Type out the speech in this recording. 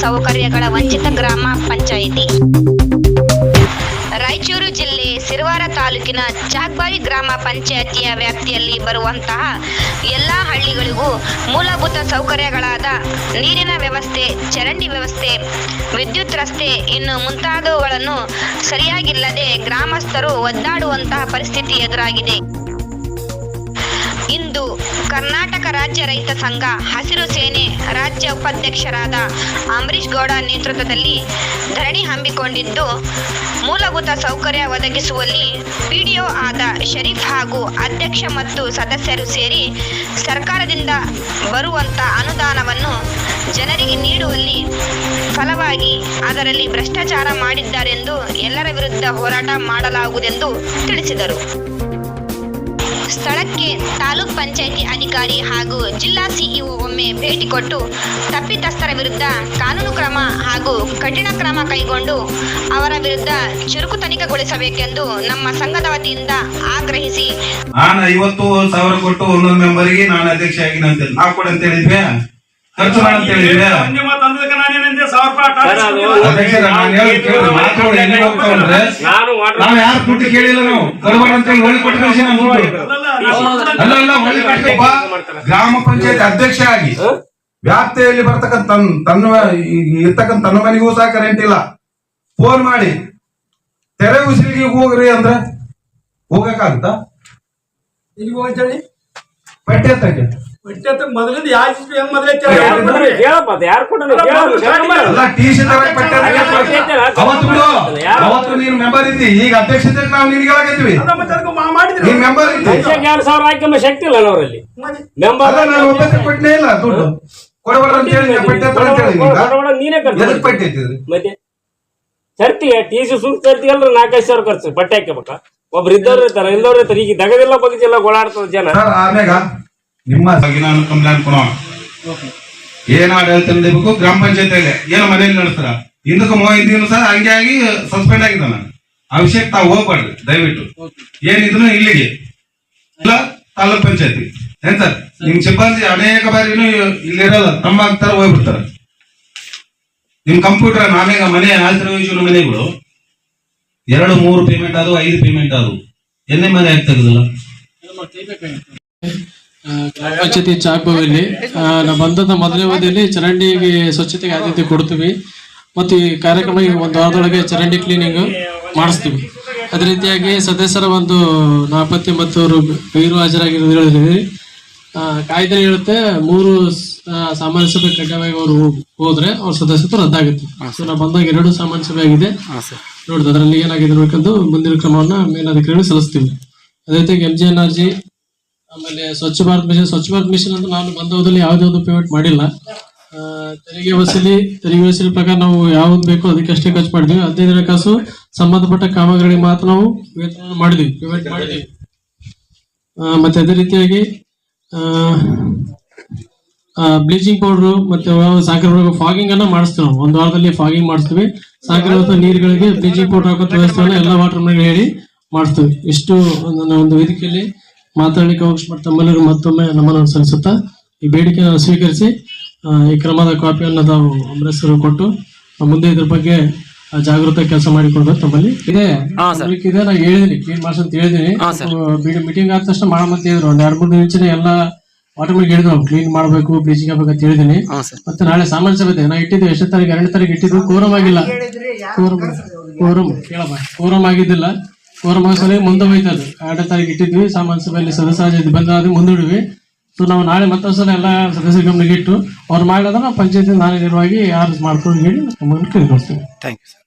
ಸೌಕರ್ಯಗಳ ವಂಚಿತ ಗ್ರಾಮ ಪಂಚಾಯಿತಿ. ರಾಯಚೂರು ಜಿಲ್ಲೆ ಸಿರವಾರ ತಾಲೂಕಿನ ಚಾಕ್ಬಾರಿ ಗ್ರಾಮ ಪಂಚಾಯತಿಯ ವ್ಯಾಪ್ತಿಯಲ್ಲಿ ಬರುವಂತಹ ಎಲ್ಲ ಹಳ್ಳಿಗಳಿಗೂ ಮೂಲಭೂತ ಸೌಕರ್ಯಗಳಾದ ನೀರಿನ ವ್ಯವಸ್ಥೆ, ಚರಂಡಿ ವ್ಯವಸ್ಥೆ, ವಿದ್ಯುತ್ ರಸ್ತೆ ಇನ್ನು ಮುಂತಾದವುಗಳನ್ನು ಸರಿಯಾಗಿಲ್ಲದೆ ಗ್ರಾಮಸ್ಥರು ಒದ್ದಾಡುವಂತಹ ಪರಿಸ್ಥಿತಿ ಎದುರಾಗಿದೆ. ಇಂದು ಕರ್ನಾಟಕ ರಾಜ್ಯ ರೈತ ಸಂಘ ಹಸಿರು ಸೇನೆ ರಾಜ್ಯ ಉಪಾಧ್ಯಕ್ಷರಾದ ಅಂಬರೀಶ್ ಗೌಡ ನೇತೃತ್ವದಲ್ಲಿ ಧರಣಿ ಹಮ್ಮಿಕೊಂಡಿದ್ದು, ಮೂಲಭೂತ ಸೌಕರ್ಯ ಒದಗಿಸುವಲ್ಲಿ ಪಿಡಿಒ ಆದ ಶರೀಫ್ ಹಾಗೂ ಅಧ್ಯಕ್ಷ ಮತ್ತು ಸದಸ್ಯರು ಸೇರಿ ಸರ್ಕಾರದಿಂದ ಬರುವಂತ ಅನುದಾನವನ್ನು ಜನರಿಗೆ ನೀಡುವಲ್ಲಿ ಫಲವಾಗಿ ಅದರಲ್ಲಿ ಭ್ರಷ್ಟಾಚಾರ ಮಾಡಿದ್ದಾರೆಂದು ಎಲ್ಲರ ವಿರುದ್ಧ ಹೋರಾಟ ಮಾಡಲಾಗುವುದೆಂದು ತಿಳಿಸಿದರು. ಸ್ಥಳಕ್ಕೆ ತಾಲೂಕ್ ಪಂಚಾಯಿತಿ ಅಧಿಕಾರಿ ಹಾಗೂ ಜಿಲ್ಲಾ ಸಿಇಒ ಒಮ್ಮೆ ಭೇಟಿ ಕೊಟ್ಟು ತಪ್ಪಿತಸ್ಥರ ವಿರುದ್ಧ ಕಾನೂನು ಕ್ರಮ ಹಾಗೂ ಕಠಿಣ ಕ್ರಮ ಕೈಗೊಂಡು ಅವರ ವಿರುದ್ಧ ಚುರುಕು ತನಿಖೆಗೊಳಿಸಬೇಕೆಂದು ನಮ್ಮ ಸಂಘದ ವತಿಯಿಂದ ಆಗ್ರಹಿಸಿ. ನಾನು ಐವತ್ತು ಸಾವಿರ ಕೊಟ್ಟು ಒಂದೊಂದು ಮೆಂಬರ್ಗೆ ನಾನು ಅಧ್ಯಕ್ಷ ಆಗಿನ ಅಂತ ನಾವು ಕೊಡ ಅಂತ ಹೇಳಿದ್ವಿ. ಖರ್ಚು ಮಾಡಿ ಅಂತ ಹೇಳಿದ್ವಿ ನಾವು ಯಾರು ದುಡ್ಡು ಕೇಳಿಲ್ಲ ನಾವು. ಬರಬಾರ ಅಂತ ಹೇಳಿ ಹೊಳಿ ಕೊಟ್ಟು ಕಳ್ಸಿ ಅಲ್ಲಲ್ಲ, ನೀವು ಅಲ್ಲ ಅಲ್ಲ ಹೊಳಿ ಕೊಟ್ಟು ಗ್ರಾಮ ಪಂಚಾಯತ್ ಅಧ್ಯಕ್ಷ ಆಗಿ ವ್ಯಾಪ್ತಿಯಲ್ಲಿ ಬರ್ತಕ್ಕಂತ ತನ್ನ ಇರ್ತಕ್ಕಂತ ಇರ್ತಕ್ಕಂಥ ತನ್ನ ಮನೆಗೂ ಸಹ ಕರೆಂಟ್ ಇಲ್ಲ. ಫೋನ್ ಮಾಡಿ ತೆರೆ ಉಸಿರಿಗೆ ಹೋಗ್ರಿ ಅಂದ್ರ ಹೋಗಕ್ಕಾಗುತ್ತಾ? ಇಲ್ಲಿ ಹೋಗ್ತೇಳಿ ಪಟ್ಟಿ ಹತ್ತಕ್ಕೆ ಹೊಟ್ಟೆ ಹತ್ರ ಮೊದಲಿಂದ ಯಾವ ಇಸ್ವಿ ಹೆಂಗ್ ಮೊದಲೇ ಯಾರು ಹೇಳಪ್ಪ ಅದು ಯಾರು ಕೊಟ್ಟರು? ಅಲ್ಲ ಟಿ ತರ ಪಟ್ಟಿ ಅವತ್ತು ನೀನು ಮೆಂಬರ್ ಇದ್ದಿ. ಈಗ ಅಧ್ಯಕ್ಷತೆ ನಾವು ನಿನ್ಗೆ ಹೇಳಕತ್ತೀವಿ ಮಾಡಿದ್ರಿ. ನೀನ್ ಮೆಂಬರ್ ಇದ್ದಿ. ಪಕ್ಷಕ್ಕೆ ಎರಡು ಸಾವಿರ ಶಕ್ತಿ ಇಲ್ಲ ಅವರಲ್ಲಿ ಮೆಂಬರ್ ನಾನು ಒಬ್ಬಕ್ಕೆ ಪಟ್ಟಿನೇ ಇಲ್ಲ ದುಡ್ಡು. ಅಂತ ಹೇಳಿ ಪಟ್ಟಿ ಅಂತ ಹೇಳಿ ನೀನೇ. ಪಟ್ಟಿ ಮತ್ತೆ? ಟಿ ಸಿ ಸುಮ್ ಸರ್ತಿ ಅಲ್ಲ ನಾಲ್ಕೈದು ಸಾವಿರ ಖರ್ಚು ಬಟ್ಟೆ ಹಾಕಬೇಕ ಒಬ್ರು ಇದ್ದವ್ರು ಇರ್ತಾರ ಇಲ್ಲವ್ರು ಇರ್ತಾರೆ. ಈಗ ದಗದಿಲ್ಲ ಬಗ್ಗಿಲ್ಲ ಗೋಳಾಡ್ತದ ಜನ. ಆಮ್ಯಾಗ ನಿಮ್ಮ ನಾನು ಕಂಪ್ಲೇಂಟ್ ಕೊಡೋಣ. ಏನ್ ಆಡಳಿತ ನಡೀಬೇಕು ಗ್ರಾಮ ಪಂಚಾಯತಿಯಲ್ಲಿ ಏನು ಮನೇಲಿ ನಡೆಸ್ತಾರ? ಹಿಂದಕ್ಕೆ ಮೂವೈದು ಸರ್ ಹಂಗೆ ಆಗಿ ಸಸ್ಪೆಂಡ್ ಆಗಿದ್ದಾನ ಆ ಅಭಿಷೇಕ್ ತಾವು ಹೋಗ್ಬಾರ್ದು ದಯವಿಟ್ಟು. ಏನಿದ್ರು ಇಲ್ಲಿಗೆ. ಇಲ್ಲ ತಾಲೂಕ್ ಪಂಚಾಯತಿ. ಏನ್ ಸರ್? ನಿಮ್ ಸಿಬ್ಬಂದಿ ಅನೇಕ ಬಾರಿನೂ ಇಲ್ಲಿರಲ್ಲ ತಮ್ಮ ಆಗ್ತಾರ ಹೋಗ್ಬಿಡ್ತಾರ. ನಿಮ್ ಕಂಪ್ಯೂಟರ್ ನಾನೀಗ ಮನೆ ಆಶ್ರಯಿಸಿದ ಮನೆಗಳು. ಎರಡು ಮೂರು ಪೇಮೆಂಟ್ ಆದವು ಐದು ಪೇಮೆಂಟ್ ಆದವು ಎನ್ನೇ ಮನೆ ಆಗ್ತದಲ್ಲ ಗ್ರಾಮ ಚಾಕುವಲ್ಲಿ ನಮ್ಮ ಬಂಧದ ಮೊದಲನೇ ಅವಧಿಯಲ್ಲಿ ಚರಂಡಿಗೆ ಸ್ವಚ್ಛತೆಗೆ ಆದ್ಯತೆ ಕೊಡ್ತೀವಿ. ಮತ್ತು ಈ ಕಾರ್ಯಕ್ರಮ ಒಂದು ವಾರದೊಳಗೆ ಚರಂಡಿ ಕ್ಲೀನಿಂಗ್ ಮಾಡಿಸ್ತೀವಿ. ಅದೇ ರೀತಿಯಾಗಿ ಸದಸ್ಯರ ಒಂದು ನಾಪತ್ತೆ ಮತ್ತು ಅವರು ಗೈರು ಹಾಜರಾಗಿರೋದು ಹೇಳಿದ್ರಿ. ಕಾಯ್ದೆ ಹೇಳುತ್ತೆ ಮೂರು ಸಾಮಾನ್ಯ ಸಭೆ ಕಡ್ಡಾಯವಾಗಿ ಅವರು ಹೋದ್ರೆ ಅವ್ರ ಸದಸ್ಯತ್ವ ರದ್ದಾಗುತ್ತೆ. ಸೊ ನಾವು ಬಂದಾಗ ಎರಡು ಸಾಮಾನ್ಯ ಸಭೆ ಆಗಿದೆ. ನೋಡಿದ್ರೆ ಅದರಲ್ಲಿ ಏನಾಗಿದೆ ನೋಡ್ಕೊಂಡು ಮುಂದಿನ ಕ್ರಮವನ್ನ ಮೇಲಧಿಕಾರಿಗಳು ಸಲ್ಲಿಸ್ತೀವಿ. ಅದೇ ರೀತಿಯಾಗಿ M G N R G ಆಮೇಲೆ ಸ್ವಚ್ಛ ಭಾರತ್ ಮಿಷನ್ ಸ್ವಚ್ಛ ಭಾರತ್ ಮಿಷನ್ ಅಂತ ನಾನು ಬಂದ ಹೋದಲ್ಲಿ ಯಾವುದೇ ಒಂದು ಪೇಮೆಂಟ್ ಮಾಡಿಲ್ಲ. ತೆರಿಗೆ ವಸೂಲಿ ತೆರಿಗೆ ವಸೂಲಿ ಪ್ರಕಾರ ನಾವು ಯಾವ್ದು ಬೇಕೋ ಅದಕ್ಕಷ್ಟೇ ಖರ್ಚು ಮಾಡಿದ್ವಿ. ಹದಿನೈದರ ಕಾಸು ಸಂಬಂಧಪಟ್ಟ ಕಾಮಗಾರಿಗೆ ಮಾತ್ರ ನಾವು ವೇತನ ಮಾಡಿದ್ವಿ ಪೇಮೆಂಟ್ ಮಾಡಿದ್ವಿ. ಮತ್ತೆ ಅದೇ ರೀತಿಯಾಗಿ ಬ್ಲೀಚಿಂಗ್ ಪೌಡರ್ ಮತ್ತೆ ಸಾಗರ ಫಾಗಿಂಗ್ ಅನ್ನ ಮಾಡಿಸ್ತೀವಿ ನಾವು. ಒಂದು ವಾರದಲ್ಲಿ ಫಾಗಿಂಗ್ ಮಾಡಿಸ್ತೀವಿ. ಸಾಗರ ನೀರುಗಳಿಗೆ ಬ್ಲೀಚಿಂಗ್ ಪೌಡರ್ ಹಾಕೋ ವ್ಯವಸ್ಥೆಯನ್ನು ಎಲ್ಲ ವಾಟರ್ ಮೇಲೆ ಹೇಳಿ ಮಾಡಿಸ್ತೀವಿ. ಇಷ್ಟು ನನ್ನ ಒಂದು ವೇದಿಕೆಯಲ್ಲಿ ಮಾತಾಡಲಿಕ್ಕೆ ಅವಕಾಶ ತಮ್ಮೆಲ್ಲರಿಗೂ ಮತ್ತೊಮ್ಮೆ ನಮ್ಮನ್ನು ಸಲ್ಲಿಸುತ್ತಾ ಈ ಬೇಡಿಕೆಯನ್ನು ಸ್ವೀಕರಿಸಿ ಆ, ಈ ಕ್ರಮದ ಕಾಪಿಯನ್ನು ತಾವು ಅಮರೇಶ್ವರು ಕೊಟ್ಟು ಮುಂದೆ ಇದ್ರ ಬಗ್ಗೆ ಜಾಗೃತ ಕೆಲಸ ಮಾಡಿಕೊಂಡು ತಮ್ಮಲ್ಲಿ. ಇದೆ. ಇದೆ ನಾ ಹೇಳಿದೀನಿ ಕ್ಲೀನ್ ಮಾಡ್ಸ ಅಂತ ಹೇಳಿದೀನಿ ಮೀಟಿಂಗ್ ಆದ ತಕ್ಷಣ ಮಾಡಮಂತ ಹೇಳಿದ್ರು. ಒಂದ್ ಎರಡ್ ಮೂರು ದಿನ ಎಲ್ಲ ಆಟೋಮೆಟಿಕ್ ಹೇಳಿದ್ರು. ಕ್ಲೀನ್ ಮಾಡ್ಬೇಕು ಬ್ಲೀಚಿಂಗ್ ಆಗ್ಬೇಕು ಅಂತ ಹೇಳಿದೀನಿ ಮತ್ತೆ ನಾಳೆ ಸಾಮಾನ್ಯ ಸಭೆ ಇದೆ. ನಾ ಇಟ್ಟಿದ್ದು ಎಷ್ಟೇ ತಾರೀಕು ಎರಡನೇ ತಾರೀಕು ಇಟ್ಟಿದ್ರು ಕೋರಮ್ ಆಗಿಲ್ಲ. ಕೋರಮ್ ಕೋರಮ್ ಕೇಳಪ್ಪ ಕೋರಮ್ ಆಗಿದ್ದಿಲ್ಲ. ಕೋರಮ್ ಮಾಸದಲ್ಲಿ ಮುಂದೆ ಹೋಯ್ತದೆ ತಾರೀಕು ಇಟ್ಟಿದ್ವಿ, ಸಾಮಾನ್ಯ ಸಭೆಯಲ್ಲಿ ಸದಸ್ಯ ಬಂದಾದ್ರೆ ಮುಂದೂಡಿವಿ ಸೊ ನಾವು ನಾಳೆ ಮತ್ತೊಂದ್ಸಲ ಎಲ್ಲ ಸದಸ್ಯರ ಗಮನಕ್ಕೆ ಇಟ್ಟು ಅವ್ರು ಮಾಡಿದ್ರೆ ನಾವು ಪಂಚಾಯತಿ ನಾನೇ ನಿರ್ವಾಗಿ ಯಾರು ಮಾಡ್ಕೊಂಡು ಹೇಳಿ ನಮ್ಮನ್ನು ಕೈಗೊಳ್ತೀವಿ ಥ್ಯಾಂಕ್ ಯು